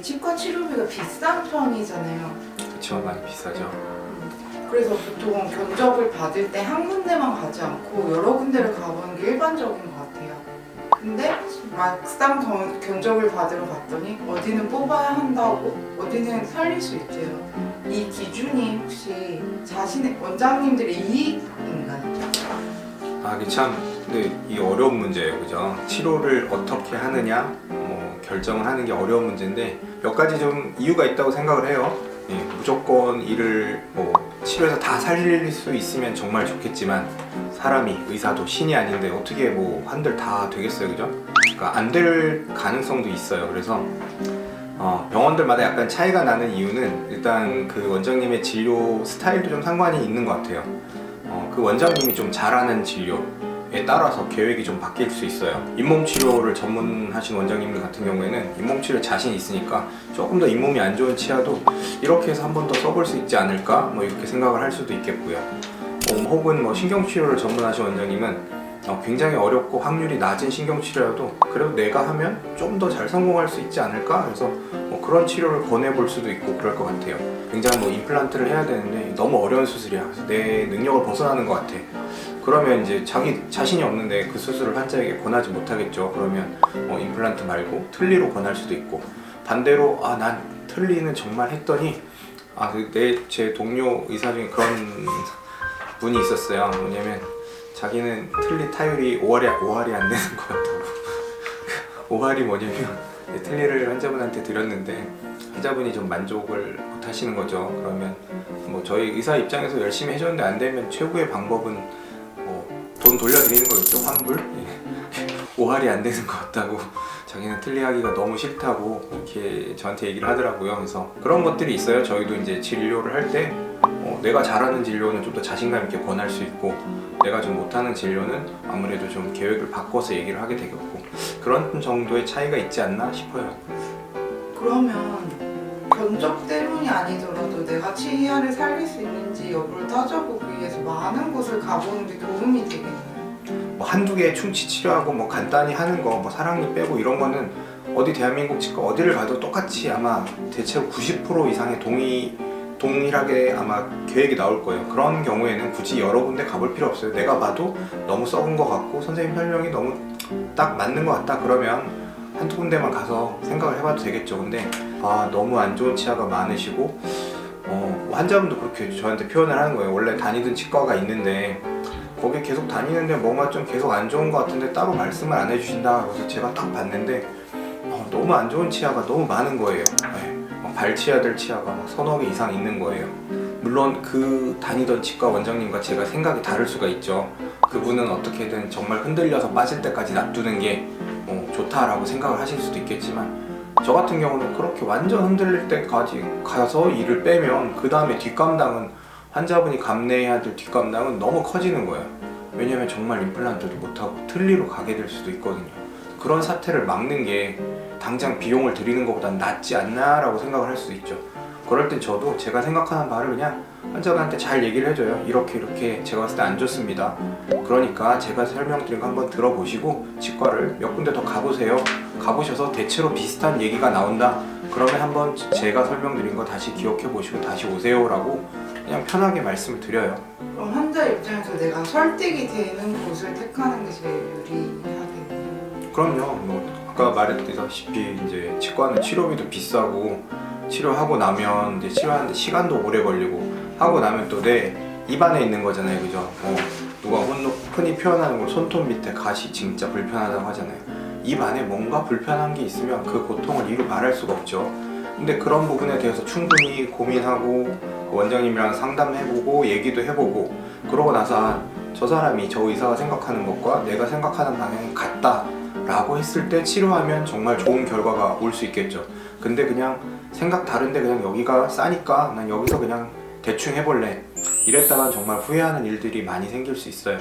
이 치과 치료비가 비싼 편이잖아요. 그쵸 많이 비싸죠. 그래서 보통 견적을 받을 때 한 군데만 가지 않고 여러 군데를 가보는 게 일반적인 것 같아요. 근데 막상 겨- 견적을 받으러 갔더니 어디는 뽑아야 한다고 어디는 살릴 수 있대요. 이 기준이 혹시 자신의 원장님들의 이익인가요? 아, 이게 참, 근데 이게 어려운 문제예요, 그죠? 치료를 어떻게 하느냐, 뭐 결정을 하는 게 어려운 문제인데 몇 가지 좀 이유가 있다고 생각을 해요. 예, 무조건 이를 뭐 치료해서 다 살릴 수 있으면 정말 좋겠지만 사람이 의사도 신이 아닌데 어떻게 뭐 한들 다 되겠어요, 그죠? 그러니까 안 될 가능성도 있어요. 그래서 어, 병원들마다 약간 차이가 나는 이유는 일단 그 원장님의 진료 스타일도 좀 상관이 있는 것 같아요. 어, 그 원장님이 좀 잘하는 진료 에 따라서 계획이 좀 바뀔 수 있어요. 잇몸 치료를 전문하신 원장님들 같은 경우에는 잇몸 치료 자신 있으니까 조금 더 잇몸이 안 좋은 치아도 이렇게 해서 한 번 더 써볼 수 있지 않을까 뭐 이렇게 생각을 할 수도 있겠고요. 어, 혹은 뭐 신경 치료를 전문하신 원장님은 어, 굉장히 어렵고 확률이 낮은 신경 치료라도 그래도 내가 하면 좀 더 잘 성공할 수 있지 않을까 그래서 뭐 그런 치료를 권해볼 수도 있고 그럴 것 같아요. 굉장히 뭐 임플란트를 해야 되는데 너무 어려운 수술이야. 내 능력을 벗어나는 것 같아. 그러면 이제 자기 자신이 없는데 그 수술을 환자에게 권하지 못하겠죠. 그러면 어, 임플란트 말고 틀니로 권할 수도 있고 반대로 아 난 틀니는 정말 했더니 아내 제 동료 의사 중에 그런 분이 있었어요. 뭐냐면 자기는 틀니 타율이 5할이 5할이 안 되는 것 같다고. 5할이 뭐냐면 틀니를 환자분한테 드렸는데 환자분이 좀 만족을 못 하시는 거죠. 그러면 뭐 저희 의사 입장에서 열심히 해줬는데 안 되면 최고의 방법은 뭐 돈 돌려드리는 거겠죠. 환불. 예. 5할이 안 되는 것 같다고 자기는 틀리하기가 너무 싫다고 이렇게 저한테 얘기를 하더라고요. 그래서 그런 것들이 있어요. 저희도 이제 진료를 할때 어, 내가 잘하는 진료는 좀 더 자신감 있게 권할 수 있고 내가 좀 못하는 진료는 아무래도 좀 계획을 바꿔서 얘기를 하게 되겠고 그런 정도의 차이가 있지 않나 싶어요. 그러면 견적 때문이 아니더라도 내가 치아를 살릴 수 있는지 여부를 위해서 많은 곳을 가보는 게 도움이 되겠네요. 뭐 한두 개 충치 치료하고 뭐 간단히 하는 거 뭐 사랑니 빼고 이런 거는 어디 대한민국 치과 어디를 가도 똑같이 아마 대체로 90% 이상의 동의 동일하게 아마 계획이 나올 거예요. 그런 경우에는 굳이 여러 군데 가볼 필요 없어요. 내가 봐도 너무 썩은 것 같고 선생님 설명이 너무 딱 맞는 것 같다 그러면 한두 군데만 가서 생각을 해봐도 되겠죠. 근데 아 너무 안 좋은 치아가 많으시고 어, 환자분도 그렇게 저한테 표현을 하는 거예요. 원래 다니던 치과가 있는데 거기 계속 다니는데 뭔가 좀 계속 안 좋은 것 같은데 따로 말씀을 안 해주신다. 그래서 제가 딱 봤는데 어, 너무 안 좋은 치아가 너무 많은 거예요. 네. 발치해야 될 치아가 막 서너 개 이상 있는 거예요. 물론 그 다니던 치과 원장님과 제가 생각이 다를 수가 있죠. 그분은 어떻게든 정말 흔들려서 빠질 때까지 놔두는 게 어, 좋다라고 생각을 하실 수도 있겠지만 저 같은 경우는 그렇게 완전 흔들릴 때까지 가서 일을 빼면 그 다음에 뒷감당은 환자분이 감내해야 될 뒷감당은 너무 커지는 거예요. 왜냐면 정말 임플란트도 못하고 틀니로 가게 될 수도 있거든요. 그런 사태를 막는 게 당장 비용을 들이는 것보단 낫지 않나라고 생각을 할수 있죠. 그럴 땐 저도 제가 생각하는 바를 그냥 환자분한테 잘 얘기를 해줘요. 이렇게 이렇게 제가 봤을 때 안 좋습니다. 그러니까 제가 설명드린 거 한번 들어보시고 치과를 몇 군데 더 가보세요. 가보셔서 대체로 비슷한 얘기가 나온다. 그러면 한번 제가 설명드린 거 다시 기억해 보시고 다시 오세요라고 그냥 편하게 말씀을 드려요. 그럼 환자 입장에서 내가 설득이 되는 곳을 택하는 게 제일 유리하겠네요. 그럼요. 뭐 아까 말했다시피 이제 치과는 치료비도 비싸고 치료하고 나면 이제 치료하는데 시간도 오래 걸리고 하고 나면 또 내 입안에 있는 거잖아요, 그죠? 어, 누가 흔- 흔히 표현하는 걸 손톱 밑에 가시 진짜 불편하다고 하잖아요. 입 안에 뭔가 불편한 게 있으면 그 고통을 이루 말할 수가 없죠. 근데 그런 부분에 대해서 충분히 고민하고 원장님이랑 상담해보고 얘기도 해보고 그러고 나서 아, 저 사람이 저 의사가 생각하는 것과 내가 생각하는 방향이 같다 라고 했을 때 치료하면 정말 좋은 결과가 올 수 있겠죠. 근데 그냥 생각 다른데 그냥 여기가 싸니까 난 여기서 그냥 대충 해볼래. 이랬다간 정말 후회하는 일들이 많이 생길 수 있어요.